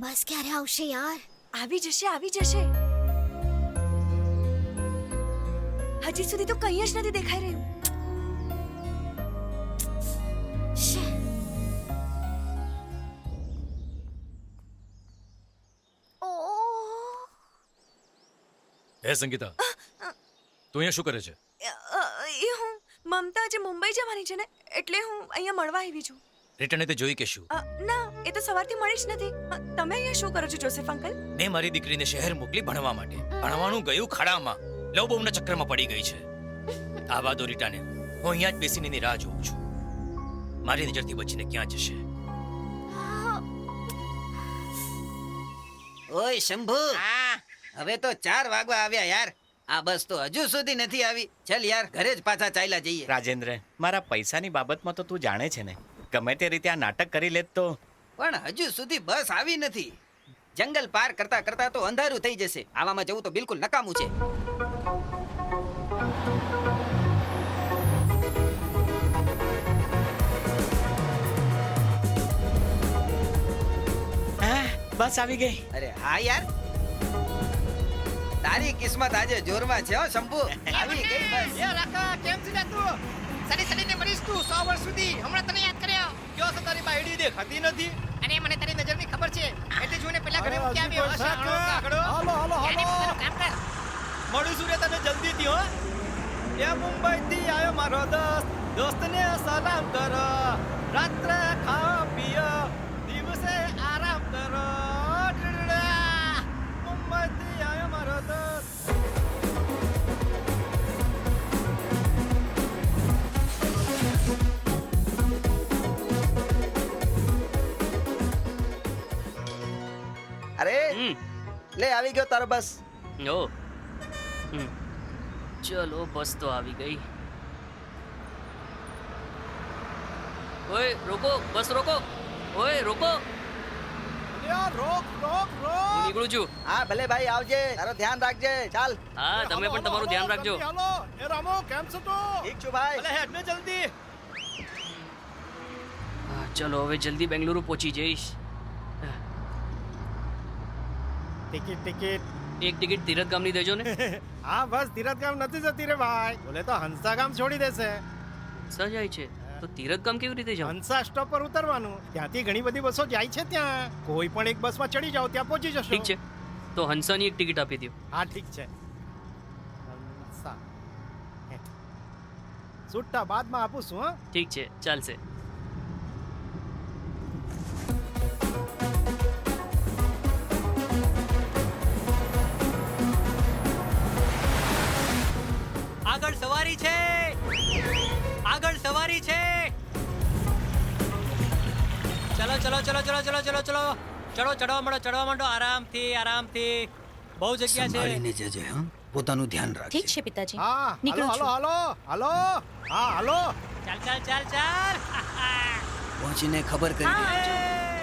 બસ ક્યારે આવશે યાર? આવી જશે આવી જશે. હજી સુધી તો કંઈ જ નથી દેખાઈ રહ્યું. હે સંગીતા. તું અહીંયા શું કરે છે? એ હું મમતા આજે મુંબઈ જવાની છે ને એટલે હું અહીંયા મળવા આવી છું. રિટર્ન તો જોઈ કે શું? અ, ના એ તો સવારથી મળી જ નથી. અ, તમે અહીંયા શું કરો છો જોસેફ અંકલ? મેં મારી દીકરીને શહેર મોકલી ભણવા માટે. ભણવાનું ગયું ખાડામાં. લવ બહુના ચક્કરમાં પડી ગઈ છે. આવા દો રીટાને હું અહીંયા જ બેસીને એની રાહ જોઉં છું. મારી નજરથી બચીને ક્યાં જશે? ઓય શંભુ! હવે તો ચાર વાગવા આવ્યા યાર. આ બસ તો હજુ સુધી નથી આવી. ચલ યાર ઘરે જ પાછા ચાલ્યા જઈએ. રાજેન્દ્ર મારા પૈસાની બાબતમાં તો તું જાણે છે ને. ગમે તે રીતે આ નાટક કરી લેત તો. પણ હજુ સુધી બસ આવી નથી. જંગલ પાર કરતા કરતા તો અંધારું થઈ જશે. આવામાં જવું તો બિલકુલ નકામું છે. બસ આવી ગઈ. અરે હા યાર. તારી કિસ્મત આજે જોરમાં છે હો શંભુ. આવી ગઈ બસ. એ રાકા કેમ છે તું? સડી સડીને મરીશ તું સો વર્ષ સુધી. હમણાં તને યાદ કર્યો છે તારી બાયડી દેખાતી નથી. અને મને તારી નજરની ખબર છે. એટલે જોને પેલા ઘરે મૂકી આવ્યો. હશે હાલો હાલો હાલો. કામ કર. મળું છું રે તને જલ્દી થી હો. એ મુંબઈ થી આવ્યો મારો દોસ્ત. દોસ્તને સલામ કર. રાત્રે ખા પીઓ. અરે લે આવી ગયો તારો બસ. ઓ. હમ. ચલો બસ તો આવી ગઈ. ઓય રોકો બસ રોકો. ઓય રોકો. રોક રોક રોક. નીકળું છું. હા ભલે ભાઈ આવજે. તારો ધ્યાન રાખજે. ચાલ. હા તમે પણ તમારું ધ્યાન રાખજો. હાલો. એ રામો કેમ છો તું? ઠીક છું ભાઈ. ભલે હેડ ને જલ્દી. હા, ચલો હવે જલ્દી બેંગલુરુ પહોંચી જઈશ. Ticket ticket. એક ટિકિટ તીરથ ગામની દેજો ને. હા બસ તીરથ ગામ નથી જતી રે ભાઈ. બોલે તો હંસા ગામ છોડી દેશે. સજાય છે. તો તીરથ ગામ કેવી રીતે જાવ હંસા સ્ટોપ પર ઉતરવાનું. ત્યાંથી ઘણી બધી બસો જાય છે ત્યાં. કોઈ પણ એક બસમાં ચડી જાવ ત્યાં પહોંચી જશો. ઠીક છે. તો હંસાની એક ટિકિટ આપી દો હા ઠીક છે. હંસા. સુટ્ટા બાદમાં આપું છું હા. ઠીક છે ચાલશે. સવારી છે. ચલો ચલો ચલો ચલો ચલો ચલો ચલો. ચડો ચડવા માંડો ચડવા માંડો. આરામથી આરામથી. બહુ જગ્યા છે. સંભાળીને જજે હા? પોતાનું ધ્યાન રાખજે. ઠીક છે પિતાજી. હા હાલો નીકળું હાલો હાલો હાલો. હા હાલો. ચાલ ચાલ ચાલ ચાલ. પહોંચીને ખબર કરી હા, દે આવજો. એ,